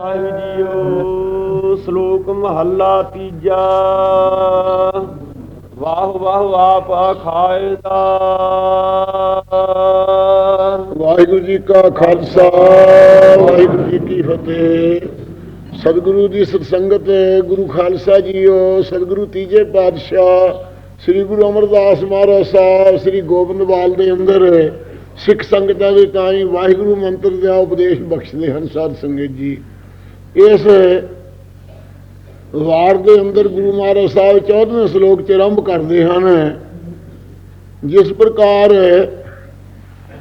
ਸਾਹਿਬ JIO, ਸ਼ਲੋਕ ਮਹੱਲਾ ਤੀਜਾ। ਵਾਹ ਵਾਹ, ਆਪ ਖਾਏ ਦਾ ਵਾਹਿਗੁਰੂ ਜੀ ਕਾ ਖਾਲਸਾ, ਵਾਹਿਗੁਰੂ ਜੀ ਕੀ ਫਤਿਹ। ਸਤਿਗੁਰੂ ਦੀ ਸਤਸੰਗਤ ਗੁਰੂ ਖਾਲਸਾ ਜੀਓ, ਸਤਿਗੁਰੂ ਤੀਜੇ ਪਾਤਸ਼ਾਹ, ਸ੍ਰੀ ਗੁਰੂ ਅਮਰਦਾਸ ਮਹਾਰਾਜ ਸਾਹਿਬ, ਸ੍ਰੀ ਗੋਬਿੰਦਵਾਲ ਦੇ ਅੰਦਰ ਸਿੱਖ ਸੰਗਤਾਂ ਦੇ ਤਾਈ ਵਾਹਿਗੁਰੂ ਮੰਤਰ ਦਾ ਉਪਦੇਸ਼ ਬਖਸ਼ਦੇ ਹਨ, ਸਾਧ ਸੰਗਤ ਜੀ। ਇਸ ਵਾਰ ਦੇ ਅੰਦਰ ਗੁਰੂ ਮਹਾਰਾਜ ਸਾਹਿਬ 14ਵੇਂ ਸ਼ਲੋਕ ਚ ਆਰੰਭ ਕਰਦੇ ਹਨ, ਜਿਸ ਪ੍ਰਕਾਰ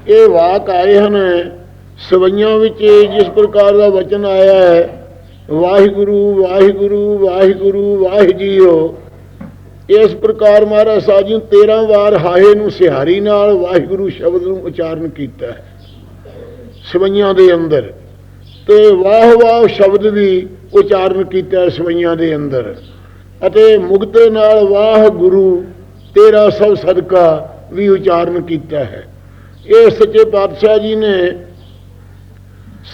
ਇਹ ਵਾਕ ਆਏ ਹਨ, ਸਵਈਆਂ ਵਿੱਚ ਜਿਸ ਪ੍ਰਕਾਰ ਦਾ ਵਚਨ ਆਇਆ ਹੈ, ਵਾਹਿਗੁਰੂ ਵਾਹਿਗੁਰੂ ਵਾਹਿਗੁਰੂ ਵਾਹਿ ਜੀਓ ਇਸ ਪ੍ਰਕਾਰ ਮਹਾਰਾਜ ਸਾਹਿਬ ਜੀ ਨੇ 13 ਵਾਰ ਹਾਏ ਨੂੰ ਸਿਹਾਰੀ ਨਾਲ ਵਾਹਿਗੁਰੂ ਸ਼ਬਦ ਨੂੰ ਉਚਾਰਨ ਕੀਤਾ ਹੈ, ਸਵਈਆਂ ਦੇ ਅੰਦਰ। ਤੇ ਵਾਹ ਵਾਹ ਸ਼ਬਦ ਵੀ ਉਚਾਰਨ ਕੀਤਾ ਸਵਈਆਂ ਦੇ ਅੰਦਰ। ਅਤੇ ਮੁਕਤੇ ਨਾਲ ਵਾਹ ਗੁਰੂ, ਤੇਰਾ ਸਭ ਸਦਕਾ ਵੀ ਉਚਾਰਨ ਕੀਤਾ ਹੈ। ਇਹ ਸੱਚੇ ਪਾਤਸ਼ਾਹ ਜੀ ਨੇ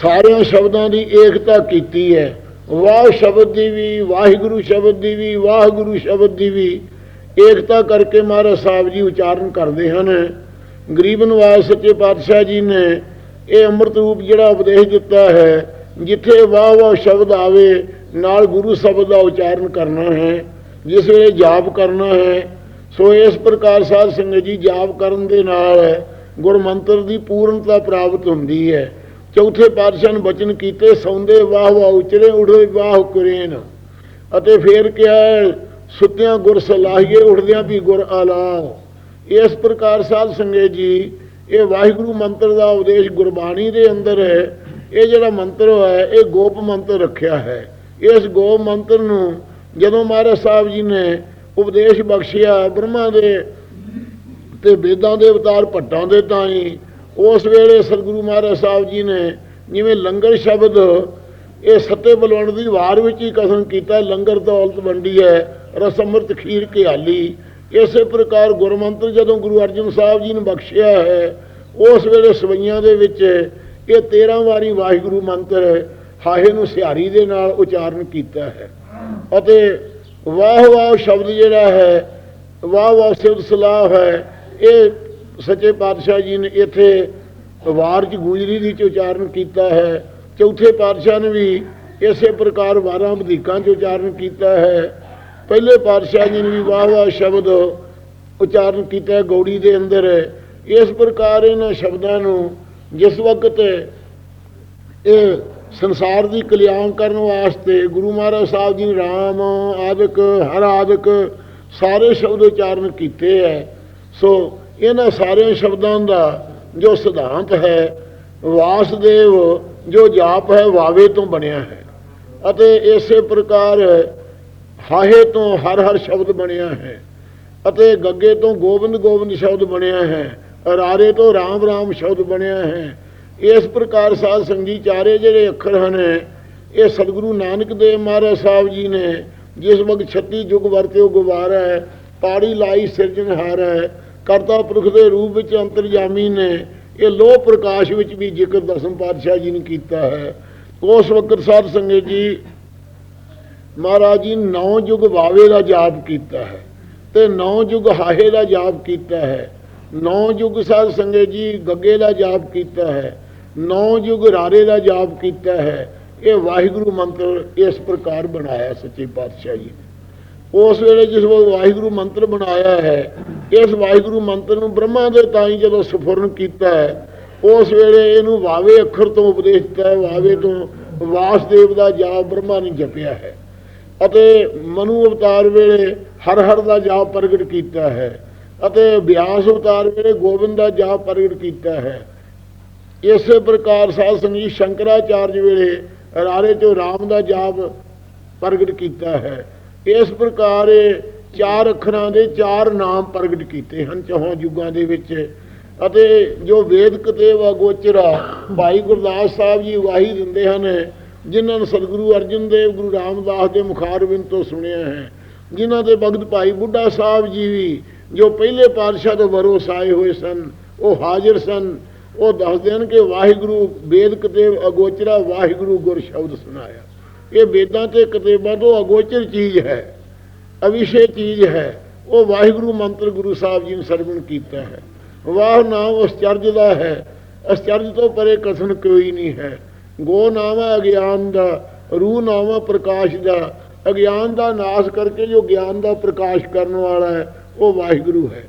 ਸਾਰਿਆਂ ਸ਼ਬਦਾਂ ਦੀ ਏਕਤਾ ਕੀਤੀ ਹੈ। ਵਾਹ ਸ਼ਬਦ ਦੀ ਵੀ, ਵਾਹਿਗੁਰੂ ਸ਼ਬਦ ਦੀ ਵੀ, ਵਾਹਿਗੁਰੂ ਸ਼ਬਦ ਦੀ ਵੀ ਏਕਤਾ ਕਰਕੇ ਮਹਾਰਾਜ ਸਾਹਿਬ ਜੀ ਉਚਾਰਨ ਕਰਦੇ ਹਨ। ਗਰੀਬ ਨਵਾਜ਼ ਸੱਚੇ ਪਾਤਸ਼ਾਹ ਜੀ ਨੇ ਇਹ ਅੰਮ੍ਰਿਤ ਰੂਪ ਜਿਹੜਾ ਉਪਦੇਸ਼ ਦਿੱਤਾ ਹੈ, ਜਿੱਥੇ ਵਾਹ ਵਾਹ ਸ਼ਬਦ ਆਵੇ, ਨਾਲ ਗੁਰੂ ਸ਼ਬਦ ਦਾ ਉਚਾਰਨ ਕਰਨਾ ਹੈ, ਜਿਸ ਵੇਲੇ ਜਾਪ ਕਰਨਾ ਹੈ, ਸੋ ਇਸ ਪ੍ਰਕਾਰ ਸਾਧ ਸੰਗਤ ਜੀ ਜਾਪ ਕਰਨ ਦੇ ਨਾਲ ਗੁਰਮੰਤਰ ਦੀ ਪੂਰਨਤਾ ਪ੍ਰਾਪਤ ਹੁੰਦੀ ਹੈ। ਚੌਥੇ ਪਾਤਸ਼ਾਹ ਨੇ ਬਚਨ ਕੀਤੇ, ਸੌਂਦੇ ਵਾਹ ਵਾਹ ਉਚਰੇ ਉਠੇ ਵਾਹ ਕੁਰੇਨ ਅਤੇ ਫੇਰ ਕਿਹਾ, ਸੁੱਤਿਆਂ ਗੁਰ ਸਲਾਹੀਏ, ਉਠਦਿਆਂ ਵੀ ਗੁਰ ਆਲਾ ਇਸ ਪ੍ਰਕਾਰ ਸਾਧ ਸੰਗਤ ਜੀ ਇਹ ਵਾਹਿਗੁਰੂ ਮੰਤਰ ਦਾ ਉਪਦੇਸ਼ ਗੁਰਬਾਣੀ ਦੇ ਅੰਦਰ ਹੈ। ਇਹ ਜਿਹੜਾ ਮੰਤਰ ਹੈ ਇਹ ਗੋਪ ਮੰਤਰ ਰੱਖਿਆ ਹੈ। ਇਸ ਗੋਪ ਮੰਤਰ ਨੂੰ ਜਦੋਂ ਮਹਾਰਾਜ ਸਾਹਿਬ ਜੀ ਨੇ ਉਪਦੇਸ਼ ਬਖਸ਼ਿਆ ਬ੍ਰਹਮਾ ਦੇ ਤੇ ਵੇਦਾਂ ਦੇ ਅਵਤਾਰ ਭੱਟਾਂ ਦੇ ਤਾਈ, ਉਸ ਵੇਲੇ ਸਤਿਗੁਰੂ ਮਹਾਰਾਜ ਸਾਹਿਬ ਜੀ ਨੇ ਜਿਵੇਂ ਲੰਗਰ ਸ਼ਬਦ, ਇਹ ਸੱਤੇ ਬਲਵੰਡ ਦੀ ਵਾਰ ਵਿੱਚ ਹੀ ਕਸਮ ਕੀਤਾ, ਲੰਗਰ ਦੌਲਤ ਵੰਡੀ ਹੈ, ਰਸ ਅੰਮ੍ਰਿਤ ਖੀਰ ਘਿਆਲੀ। ਇਸੇ ਪ੍ਰਕਾਰ ਗੁਰਮੰਤਰ ਜਦੋਂ ਗੁਰੂ ਅਰਜਨ ਸਾਹਿਬ ਜੀ ਨੇ ਬਖਸ਼ਿਆ ਹੈ ਉਸ ਵੇਲੇ ਸਵਈਆਂ ਦੇ ਵਿੱਚ ਇਹ 13 ਵਾਰੀ ਵਾਹਿਗੁਰੂ ਮੰਤਰ ਹਾਹੇ ਨੂੰ ਸਿਹਾਰੀ ਦੇ ਨਾਲ ਉਚਾਰਨ ਕੀਤਾ ਹੈ। ਅਤੇ ਵਾਹ ਵਾਹ ਸ਼ਬਦ ਜਿਹੜਾ ਹੈ, ਵਾਹ ਵਾਹ ਸਿਵ ਸਲਾਹ ਹੈ, ਇਹ ਸੱਚੇ ਪਾਤਸ਼ਾਹ ਜੀ ਨੇ ਇੱਥੇ ਵਾਰ ਚ ਗੁਜਰੀ ਦੀ ਚ ਉਚਾਰਨ ਕੀਤਾ ਹੈ। ਚੌਥੇ ਪਾਤਸ਼ਾਹ ਨੇ ਵੀ ਇਸੇ ਪ੍ਰਕਾਰ ਵਾਰਾਂ ਵਧੀਕਾਂ ਚ ਉਚਾਰਨ ਕੀਤਾ ਹੈ। ਪਹਿਲੇ ਪਾਤਸ਼ਾਹ ਜੀ ਨੇ ਵੀ ਵਾਹ ਵਾਹ ਸ਼ਬਦ ਉਚਾਰਨ ਕੀਤਾ ਗੌੜੀ ਦੇ ਅੰਦਰ ਇਸ ਪ੍ਰਕਾਰ ਇਹਨਾਂ ਸ਼ਬਦਾਂ ਨੂੰ ਜਿਸ ਵਕਤ ਇਹ ਸੰਸਾਰ ਦੀ ਕਲਿਆਣ ਕਰਨ ਵਾਸਤੇ ਗੁਰੂ ਮਹਾਰਾਜ ਸਾਹਿਬ ਜੀ ਨੇ ਰਾਮ, ਆਦਿਕ, ਹਰ ਆਦਿਕ ਸਾਰੇ ਸ਼ਬਦ ਉਚਾਰਨ ਕੀਤੇ ਹੈ, ਸੋ ਇਹਨਾਂ ਸਾਰੇ ਸ਼ਬਦਾਂ ਦਾ ਜੋ ਸਿਧਾਂਤ ਹੈ, ਵਾਸਦੇਵ ਜੋ ਜਾਪ ਹੈ, ਵਾਵੇ ਤੋਂ ਬਣਿਆ ਹੈ ਅਤੇ ਇਸੇ ਪ੍ਰਕਾਰ ਹਾਹੇ ਤੋਂ ਹਰ ਹਰ ਸ਼ਬਦ ਬਣਿਆ ਹੈ ਅਤੇ ਗੱਗੇ ਤੋਂ ਗੋਬਿੰਦ ਗੋਬਿੰਦ ਸ਼ਬਦ ਬਣਿਆ ਹੈ ਰਾਰੇ ਤੋਂ ਰਾਮ ਰਾਮ ਸ਼ਬਦ ਬਣਿਆ ਹੈ। ਇਸ ਪ੍ਰਕਾਰ ਸਾਧ ਸੰਗੀ ਚਾਰੇ ਜਿਹੜੇ ਅੱਖਰ ਹਨ, ਇਹ ਸਤਿਗੁਰੂ ਨਾਨਕ ਦੇਵ ਮਹਾਰਾਜ ਸਾਹਿਬ ਜੀ ਨੇ ਜਿਸ ਵਕਤ 36 ਯੁਗ ਵਰਤਿਓ ਗਵਾਰਾ ਹੈ, ਪਾੜੀ ਲਾਈ ਸਿਰਜਣਹਾਰ ਹੈ, ਕਰਤਾ ਪੁਰਖ ਦੇ ਰੂਪ ਵਿੱਚ ਅੰਤਰਜਾਮੀ ਨੇ, ਇਹ ਲੋਹ ਪ੍ਰਕਾਸ਼ ਵਿੱਚ ਵੀ ਜ਼ਿਕਰ ਦਸਮ ਪਾਤਸ਼ਾਹ ਜੀ ਨੇ ਕੀਤਾ ਹੈ। ਉਸ ਵਕਤ ਸਾਧ ਸੰਗਤ ਜੀ ਮਹਾਰਾਜ ਜੀ ਨੌ ਯੁਗ ਵਾਵੇ ਦਾ ਜਾਪ ਕੀਤਾ ਹੈ ਤੇ ਨੌ ਯੁਗ ਹਾਹੇ ਦਾ ਜਾਪ ਕੀਤਾ ਹੈ। ਨੌ ਯੁਗ ਸਾਧ ਸੰਗਤ ਜੀ ਗੱਗੇ ਦਾ ਜਾਪ ਕੀਤਾ ਹੈ ਨੌ ਯੁਗ ਰਾਰੇ ਦਾ ਜਾਪ ਕੀਤਾ ਹੈ। ਇਹ ਵਾਹਿਗੁਰੂ ਮੰਤਰ ਇਸ ਪ੍ਰਕਾਰ ਬਣਾਇਆ ਸੱਚੇ ਪਾਤਸ਼ਾਹ ਜੀ। ਨੇ। ਉਸ ਵੇਲੇ ਜਿਸ ਵੇਲੇ ਵਾਹਿਗੁਰੂ ਮੰਤਰ ਬਣਾਇਆ ਹੈ, ਇਸ ਵਾਹਿਗੁਰੂ ਮੰਤਰ ਨੂੰ ਬ੍ਰਹਮਾ ਦੇ ਤਾਈ ਜਦੋਂ ਸਫੁਰਨ ਕੀਤਾ ਹੈ, ਉਸ ਵੇਲੇ ਇਹਨੂੰ ਵਾਵੇ ਅੱਖਰ ਤੋਂ ਉਪਦੇਸ਼ ਦਿੱਤਾ ਹੈ, ਵਾਵੇ ਤੋਂ ਵਾਸਦੇਵ ਦਾ ਜਾਪ ਬ੍ਰਹਮਾ ਨੇ ਜਪਿਆ ਹੈ। ਅਤੇ ਮਨੂ ਅਵਤਾਰ ਵੇਲੇ ਹਰ ਹਰ ਦਾ ਜਾਪ ਪ੍ਰਗਟ ਕੀਤਾ ਹੈ। ਅਤੇ ਬਿਆਸ ਅਵਤਾਰ ਵੇਲੇ ਗੋਬਿੰਦ ਦਾ ਜਾਪ ਪ੍ਰਗਟ ਕੀਤਾ ਹੈ। ਇਸੇ ਪ੍ਰਕਾਰ ਸਾਧ ਸੰਗਤ ਸ਼ੰਕਰਾਚਾਰਜ ਵੇਲੇ ਰਾਰੇ ਤੋਂ ਰਾਮ ਦਾ ਜਾਪ ਪ੍ਰਗਟ ਕੀਤਾ ਹੈ। ਇਸ ਪ੍ਰਕਾਰ ਇਹ ਚਾਰ ਅੱਖਰਾਂ ਦੇ ਚਾਰ ਨਾਮ ਪ੍ਰਗਟ ਕੀਤੇ ਹਨ ਚੌਹਾਂ ਯੁੱਗਾਂ ਦੇ ਵਿੱਚ। ਅਤੇ ਜੋ ਵੇਦਕ ਤੇ ਵਗੋਚਰਾ ਭਾਈ ਗੁਰਦਾਸ ਸਾਹਿਬ ਜੀ ਵਾਹੀ ਦਿੰਦੇ ਹਨ, ਜਿਨ੍ਹਾਂ ਨੂੰ ਸਤਿਗੁਰੂ ਅਰਜਨ ਦੇਵ, ਗੁਰੂ ਰਾਮਦਾਸ ਦੇ ਮੁਖਾਰਬਿੰਦ ਤੋਂ ਸੁਣਿਆ ਹੈ। ਜਿਨ੍ਹਾਂ ਦੇ ਭਗਤ ਭਾਈ ਬੁੱਢਾ ਸਾਹਿਬ ਜੀ ਵੀ ਜੋ ਪਹਿਲੇ ਪਾਤਸ਼ਾਹ ਤੋਂ ਵਰੋਸ ਆਏ ਹੋਏ ਸਨ, ਉਹ ਹਾਜ਼ਰ ਸਨ। ਉਹ ਦੱਸਦੇ ਹਨ ਕਿ ਵਾਹਿਗੁਰੂ ਵੇਦ ਕਤੇਬ ਅਗੋਚਰਾ ਵਾਹਿਗੁਰੂ ਗੁਰ ਸ਼ਬਦ ਸੁਣਾਇਆ। ਇਹ ਵੇਦਾਂ ਤੇ ਕਤੇਬਾਂ ਤੋਂ ਅਗੋਚਰ ਚੀਜ਼ ਹੈ, ਅਵਿਸ਼ੇ ਚੀਜ਼ ਹੈ। ਉਹ ਵਾਹਿਗੁਰੂ ਮੰਤਰ ਗੁਰੂ ਸਾਹਿਬ ਜੀ ਨੇ ਸਰਵਣ ਕੀਤਾ ਹੈ। ਵਾਹ ਨਾਮ ਅਸਚਰਜ ਦਾ ਹੈ। ਅਸਚਰਜ ਤੋਂ ਪਰੇ ਕਥਨ ਕੋਈ ਨਹੀਂ ਹੈ। ਗੋ ਨਾਮ ਹੈ ਅਗਿਆਨ ਦਾ, ਰੂਹ ਨਾਮ ਹੈ ਪ੍ਰਕਾਸ਼ ਦਾ। ਅਗਿਆਨ ਦਾ ਨਾਸ਼ ਕਰਕੇ ਜੋ ਗਿਆਨ ਦਾ ਪ੍ਰਕਾਸ਼ ਕਰਨ ਵਾਲਾ ਹੈ ਉਹ ਵਾਹਿਗੁਰੂ ਹੈ।